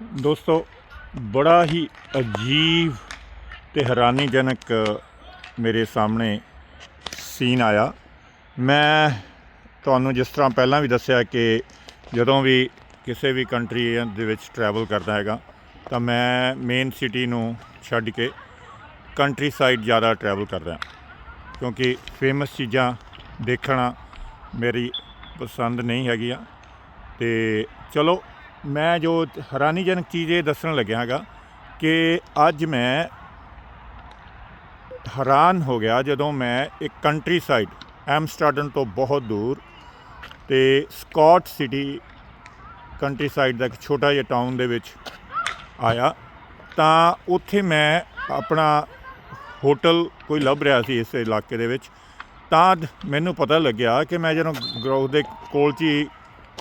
ਦੋਸਤੋ, ਬੜਾ ਹੀ ਅਜੀਬ ਤੇ ਹੈਰਾਨੀਜਨਕ ਮੇਰੇ ਸਾਹਮਣੇ ਸੀਨ ਆਇਆ। ਮੈਂ ਤੁਹਾਨੂੰ ਜਿਸ ਤਰ੍ਹਾਂ ਪਹਿਲਾਂ ਵੀ ਦੱਸਿਆ ਕਿ ਜਦੋਂ ਵੀ ਕਿਸੇ ਵੀ ਕੰਟਰੀ ਦੇ ਵਿੱਚ ਟਰੈਵਲ ਕਰਦਾ ਹੈਗਾ, ਤਾਂ ਮੈਂ ਮੇਨ ਸਿਟੀ ਨੂੰ ਛੱਡ ਕੇ ਕੰਟਰੀ ਸਾਈਡ ਜ਼ਿਆਦਾ ਟਰੈਵਲ ਕਰਦਾ ਕਿਉਂਕਿ ਫੇਮਸ ਚੀਜ਼ਾਂ ਦੇਖਣਾ ਮੇਰੀ ਪਸੰਦ ਨਹੀਂ ਹੈਗੀਆਂ। ਤੇ ਚਲੋ ਮੈਂ ਜੋ ਹੈਰਾਨੀਜਨਕ ਚੀਜ਼ ਇਹ ਦੱਸਣ ਲੱਗਿਆ ਹੈਗਾ ਕਿ ਅੱਜ ਮੈਂ ਹੈਰਾਨ ਹੋ ਗਿਆ ਜਦੋਂ ਮੈਂ ਇੱਕ ਕੰਟਰੀ ਸਾਈਡ ਐਮਸਟਰਡਮ ਤੋਂ ਬਹੁਤ ਦੂਰ ਤੇ ਸਕਾਟ ਸਿਟੀ ਕੰਟਰੀ ਸਾਈਡ ਦਾ ਇੱਕ ਛੋਟਾ ਜਿਹਾ ਟਾਊਨ ਦੇ ਵਿੱਚ ਆਇਆ। ਤਾਂ ਉੱਥੇ ਮੈਂ ਆਪਣਾ ਹੋਟਲ ਕੋਈ ਲੱਭ ਰਿਹਾ ਸੀ ਇਸ ਇਲਾਕੇ ਦੇ ਵਿੱਚ। ਤਾਂ ਮੈਨੂੰ ਪਤਾ ਲੱਗਿਆ ਕਿ ਮੈਂ ਜਦੋਂ ਗਰਾਊ ਦੇ ਕੋਲ 'ਚ ਹੀ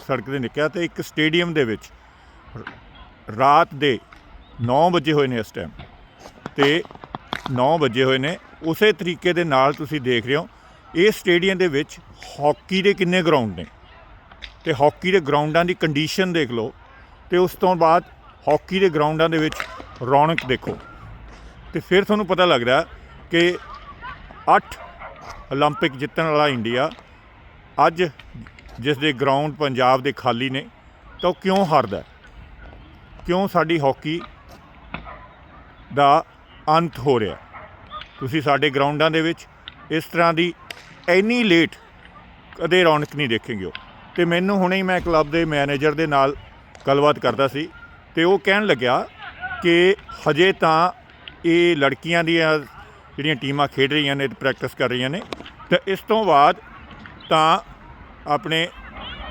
ਸੜਕ ਤੇ ਨਿਕਲਿਆ ਤੇ ਇੱਕ ਸਟੇਡੀਅਮ ਦੇ ਵਿੱਚ ਰ- ਰਾਤ ਦੇ 9 ਵਜੇ ਹੋਏ ਨੇ ਇਸ ਟਾਈਮ ਤੇ 9 ਵਜੇ ਹੋਏ ਨੇ ਉਸੇ ਤਰੀਕੇ ਦੇ ਨਾਲ ਤੁਸੀਂ ਦੇਖ ਰਹੇ ਹੋ ਇਹ ਸਟੇਡੀਅਮ ਦੇ ਵਿੱਚ ਹਾਕੀ ਦੇ ਕਿੰਨੇ ਗਰਾਊਂਡ ਨੇ ਤੇ ਹਾਕੀ ਦੇ ਗਰਾਊਂਡਾਂ ਦੀ ਕੰਡੀਸ਼ਨ ਦੇਖ ਲਓ ਤੇ ਉਸ ਤੋਂ ਬਾਅਦ ਹਾਕੀ ਦੇ ਗਰਾਊਂਡਾਂ ਦੇ ਵਿੱਚ ਰੌਣਕ ਦੇਖੋ ਤੇ ਫਿਰ ਤੁਹਾਨੂੰ ਪਤਾ ਲੱਗਦਾ ਕਿ 8 올림픽 ਜਿੱਤਣ ਵਾਲਾ ਇੰਡੀਆ ਅੱਜ ਜਿਸ ਦੇ ਗਰਾਊਂਡ ਪੰਜਾਬ ਦੇ ਖਾਲੀ ਨੇ, ਤਾਂ ਉਹ ਕਿਉਂ ਹਾਰਦਾ? ਕਿਉਂ ਸਾਡੀ ਹਾਕੀ ਦਾ ਅੰਤ ਹੋ ਰਿਹਾ? ਤੁਸੀਂ ਸਾਡੇ ਗਰਾਊਂਡਾਂ ਦੇ ਵਿੱਚ ਇਸ ਤਰ੍ਹਾਂ ਦੀ ਇੰਨੀ ਲੇਟ ਕਦੇ ਰੌਣਕ ਨਹੀਂ ਦੇਖੇਗੇ ਹੋ ਤੇ ਮੈਨੂੰ ਹੁਣੇ ਹੀ ਮੈਂ ਕਲੱਬ ਦੇ ਮੈਨੇਜਰ ਦੇ ਨਾਲ ਗੱਲਬਾਤ ਕਰਦਾ ਸੀ, ਤੇ ਉਹ ਕਹਿਣ ਲੱਗਿਆ ਕਿ ਹਜੇ ਤਾਂ ਇਹ ਲੜਕੀਆਂ ਦੀਆਂ ਜਿਹੜੀਆਂ ਟੀਮਾਂ ਖੇਡ ਰਹੀਆਂ ਨੇ ਪ੍ਰੈਕਟਿਸ ਕਰ ਰਹੀਆਂ ਨੇ, ਤੇ ਇਸ ਤੋਂ ਬਾਅਦ ਤਾਂ ਆਪਣੇ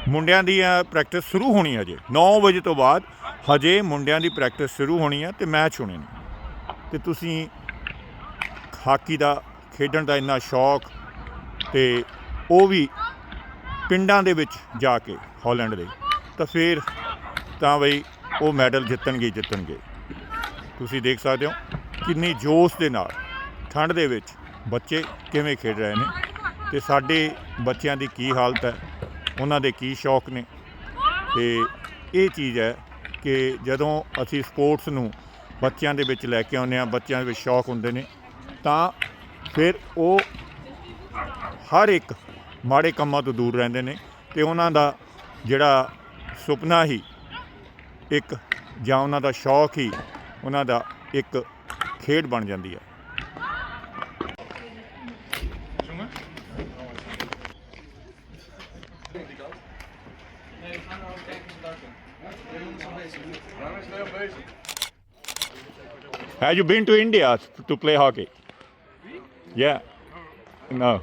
ਮੁੰਡਿਆਂ ਦੀ ਪ੍ਰੈਕਟਿਸ ਸ਼ੁਰੂ ਹੋਣੀ ਹੈ ਹਜੇ 9 ਵਜੇ ਤੋਂ ਬਾਅਦ ਹਜੇ ਮੁੰਡਿਆਂ ਦੀ ਪ੍ਰੈਕਟਿਸ ਸ਼ੁਰੂ ਹੋਣੀ ਹੈ ਤੇ ਮੈਚ ਹੋਣੇ ਨੇ। ਤੇ ਤੁਸੀਂ ਹਾਕੀ ਦਾ, ਖੇਡਣ ਦਾ ਇੰਨਾ ਸ਼ੌਕ ਤੇ ਉਹ ਵੀ ਪਿੰਡਾਂ ਦੇ ਵਿੱਚ ਜਾ ਕੇ ਹਾਲੈਂਡ ਦੇ, ਤਾਂ ਫਿਰ ਤਾਂ ਬਈ ਉਹ ਮੈਡਲ ਜਿੱਤਣਗੇ ਜਿੱਤਣਗੇ। ਤੁਸੀਂ ਦੇਖ ਸਕਦੇ ਹੋ ਕਿੰਨੀ ਜੋਸ਼ ਦੇ ਨਾਲ ਠੰਡ ਦੇ ਵਿੱਚ ਬੱਚੇ ਕਿਵੇਂ ਖੇਡ ਰਹੇ ਨੇ ਤੇ ਸਾਡੇ ਬੱਚਿਆਂ ਦੀ ਕੀ ਹਾਲਤ ਹੈ। ਉਹਨਾਂ ਦੇ ਕੀ ਸ਼ੌਕ ਨੇ? ਤੇ ਇਹ ਚੀਜ਼ ਹੈ ਕਿ ਜਦੋਂ ਅਸੀਂ ਸਪੋਰਟਸ ਨੂੰ ਬੱਚਿਆਂ ਦੇ ਵਿੱਚ ਲੈ ਕੇ ਆਉਂਦੇ ਆ ਬੱਚਿਆਂ ਦੇ ਵਿੱਚ ਸ਼ੌਕ ਹੁੰਦੇ ਨੇ, ਤਾਂ ਫਿਰ ਉਹ ਹਰ ਇੱਕ ਮਾੜੇ ਕੰਮਾਂ ਤੋਂ ਦੂਰ ਰਹਿੰਦੇ ਨੇ ਤੇ ਉਹਨਾਂ ਦਾ ਜਿਹੜਾ ਸੁਪਨਾ ਹੀ ਇੱਕ ਜਾਂ ਉਹਨਾਂ ਦਾ ਸ਼ੌਕ ਹੀ ਉਹਨਾਂ ਦਾ ਇੱਕ ਖੇਡ ਬਣ ਜਾਂਦੀ ਹੈ। Have you been to India to play hockey? Yeah. No.